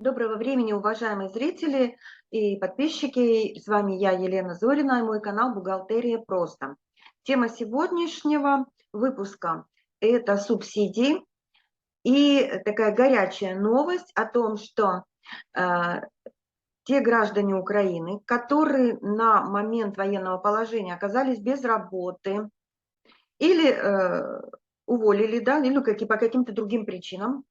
Доброго времени, уважаемые зрители и подписчики. С вами я, Елена Зорина, и мой канал «Бухгалтерия просто». Тема сегодняшнего выпуска – это субсидии. И такая горячая новость о том, что э, те граждане Украины, которые на момент военного положения оказались без работы или э, уволили, да, или какие, по каким-то другим причинам,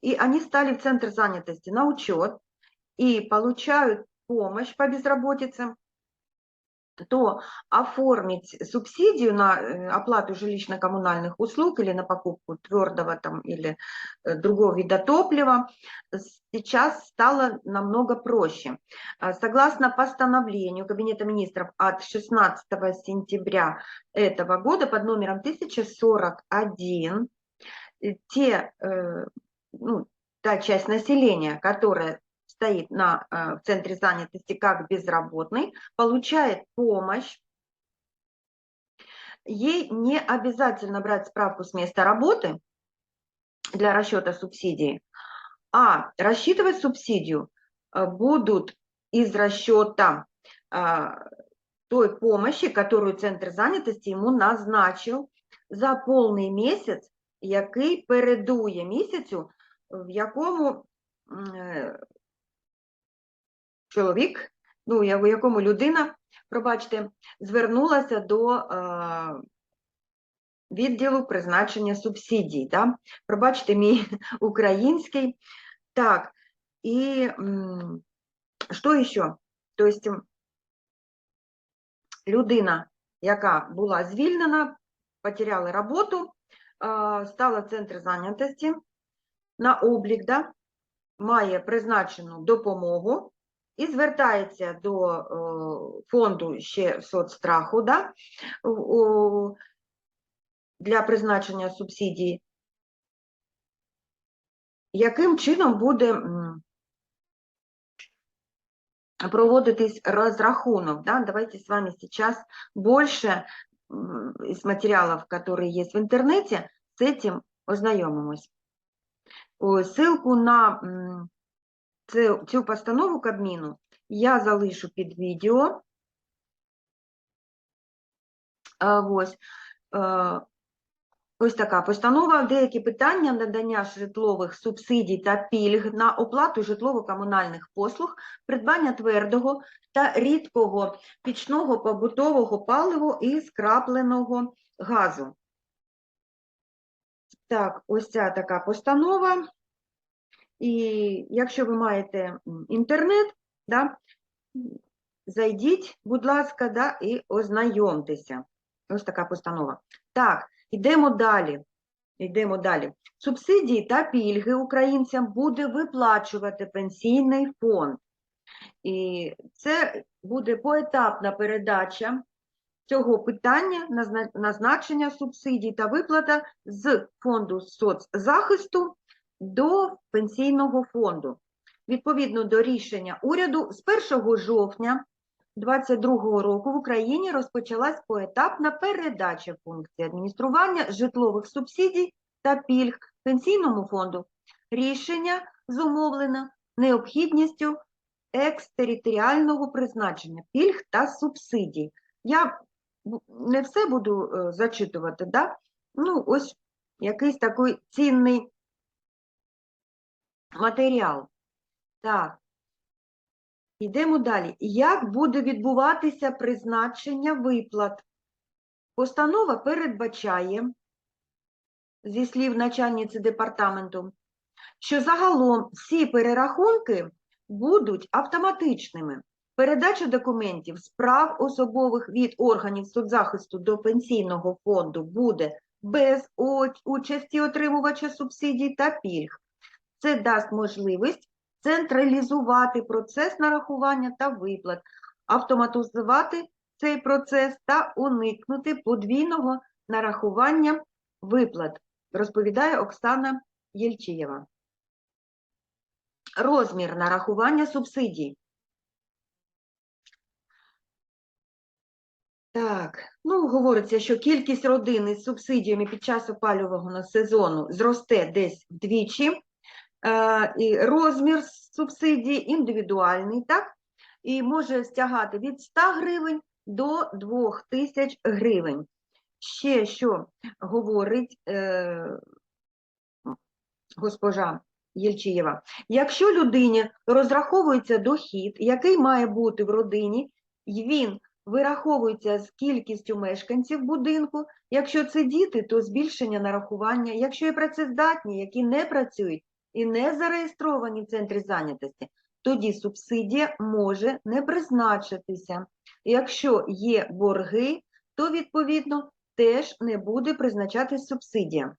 и они стали в центр занятости на учет и получают помощь по безработице, то оформить субсидию на э, оплату жилищно-коммунальных услуг или на покупку твердого там или э, другого вида топлива сейчас стало намного проще. А, Согласно постановлению Кабинета министров от 16 сентября этого года под номером 1041, э, те ну, та часть населения, которая стоит на, э, в центре занятости как безработный, получает помощь. Ей не обязательно брать справку с места работы для расчета субсидии, а рассчитывать субсидию э, будут из расчета э, той помощи, которую центр занятости ему назначил за полный місяць, який передує місяцю, в якому е, чоловік, ну, в якому людина, пробачте, звернулася до е, відділу призначення субсидій. Да? Пробачте мій український. Так, і що ще? Тобто, людина, яка була звільнена, потеряла роботу, стала в центр зайнятості, на облік, да, має призначену допомогу і звертається до е, фонду ще соцстраху да, у- для призначення субсидії. Яким чином буде проводитись розрахунок? Да? Давайте с вами сейчас больше м, из материалов, которые есть в интернете, с этим ознайомимось. О, Ссылку на цю постанову Кабміну я залишу під відео. Ось, е, ось така постанова. Деякі питання надання житлових субсидій та пільг на оплату житлово-комунальних послуг, придбання твердого та рідкого пічного побутового палива і скрапленого газу. Так, ось ця така постанова. І якщо ви маєте інтернет, да, зайдіть, будь ласка, да, і ознайомтеся. Ось така постанова. Так, йдемо далі. Йдемо далі. Субсидії та пільги українцям буде виплачувати пенсійний фонд. І це буде поетапна передача цього питання назначення субсидій та виплата з фонду соцзахисту до пенсійного фонду. Відповідно до рішення уряду, з 1 жовтня 2022 року в Україні розпочалась поетапна передача функції адміністрування житлових субсидій та пільг пенсійному фонду. Рішення зумовлено необхідністю екстериторіального призначення пільг та субсидій. Я не все буду е, зачитувати, да? ну ось якийсь такий цінний матеріал. Так. Йдемо далі. Як буде відбуватися призначення виплат? Постанова передбачає, зі слів начальниці департаменту, що загалом всі перерахунки будуть автоматичними. Передача документів з прав особових від органів соцзахисту до пенсійного фонду буде без участі отримувача субсидій та пільг. Це дасть можливість централізувати процес нарахування та виплат, автоматизувати цей процес та уникнути подвійного нарахування виплат, розповідає Оксана Єльчієва. Розмір нарахування субсидій. Так, ну говориться, що кількість родин із субсидіями під час опалювального сезону зросте десь вдвічі, Е, і розмір субсидії індивідуальний, так? І може стягати від 100 гривень до 2000 гривень. Ще що говорить е, госпожа Єльчиєва. Якщо людині розраховується дохід, який має бути в родині, він вираховується з кількістю мешканців будинку. Якщо це діти, то збільшення нарахування. Якщо є працездатні, які не працюють і не зареєстровані в центрі зайнятості, тоді субсидія може не призначитися. Якщо є борги, то відповідно теж не буде призначатись субсидія. Е,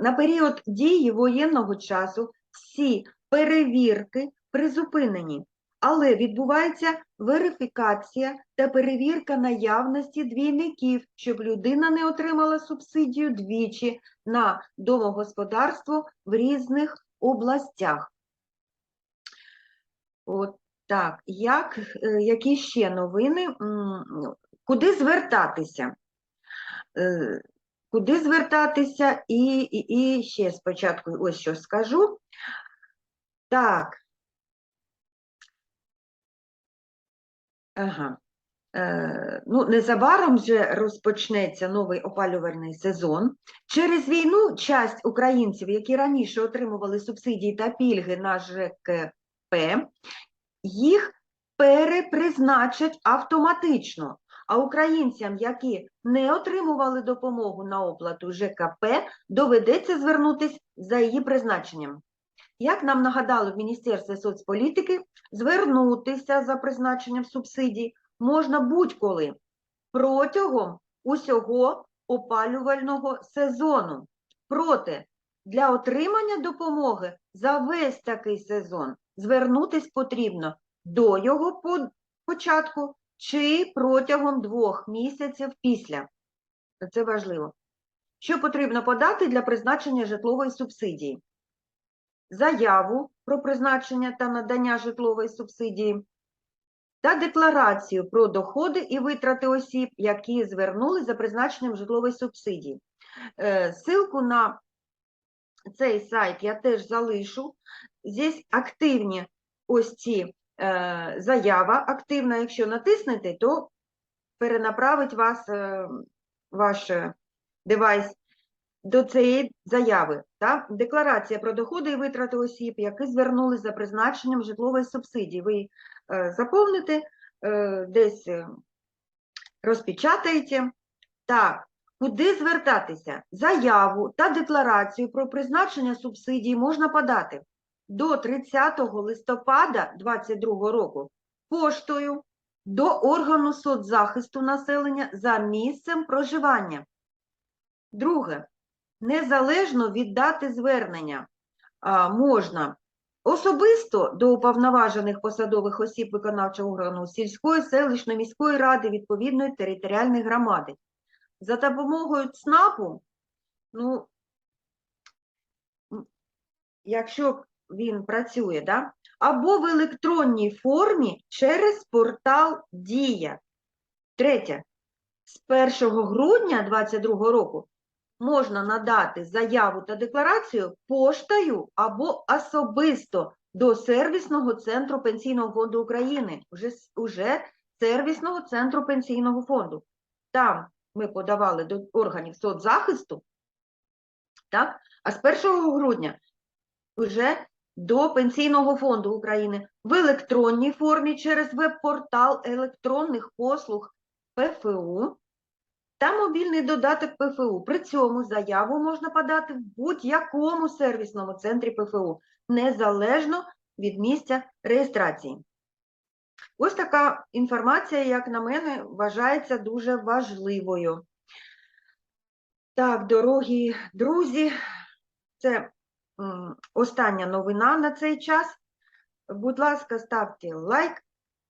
На період дії воєнного часу всі перевірки призупинені, але відбувається верифікація та перевірка наявності двійників, щоб людина не отримала субсидію двічі на домогосподарство в різних областях. От так, як, е, які ще новини? Куди звертатися? Е, Куди звертатися? І, і, і ще спочатку ось що скажу. Так. Ага. Е, ну, незабаром вже розпочнеться новий опалювальний сезон. Через війну часть українців, які раніше отримували субсидії та пільги на ЖКП, їх перепризначать автоматично. А українцям, які не отримували допомогу на оплату ЖКП, доведеться звернутися за її призначенням. Як нам нагадали в Міністерстві соцполітики, звернутися за призначенням субсидій можна будь-коли протягом усього опалювального сезону. Проте для отримання допомоги за весь такий сезон звернутись потрібно до його початку чи протягом двох місяців після. Це важливо. Що потрібно подати для призначення житлової субсидії? Заяву про призначення та надання житлової субсидії та декларацію про доходи і витрати осіб, які звернули за призначенням житлової субсидії. Е, Ссылку на цей сайт я теж залишу. Здесь активні ось ці е, заява активна. Якщо натиснете, то перенаправить вас е, ваш девайс до цієї заяви. Так? Декларація про доходи і витрати осіб, які звернули за призначенням житлової субсидії. Ви е, заповните, е, десь е, розпечатаєте. Так, куди звертатися? Заяву та декларацію про призначення субсидії можна подати до 30 листопада 2022 року поштою до органу соцзахисту населення за місцем проживання. Друге, незалежно від дати звернення можна особисто до уповноважених посадових осіб виконавчого органу сільської, селищної, міської ради відповідної територіальної громади. За допомогою ЦНАПу, ну, якщо він працює, да? або в електронній формі через портал Дія. Третє. З 1 грудня 2022 року можна надати заяву та декларацію поштою або особисто до сервісного центру Пенсійного фонду України, уже, уже сервісного центру Пенсійного фонду. Там ми подавали до органів соцзахисту, так? а з 1 грудня вже до Пенсійного фонду України в електронній формі через веб-портал електронних послуг ПФУ та мобільний додаток ПФУ. При цьому заяву можна подати в будь-якому сервісному центрі ПФУ, незалежно від місця реєстрації. Ось така інформація, як на мене, вважається дуже важливою. Так, дорогі друзі, це остання новина на цей час. Будь ласка, ставте лайк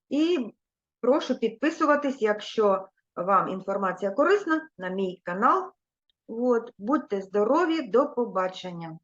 і прошу підписуватись, якщо вам інформація корисна, на мій канал. От, будьте здорові, до побачення.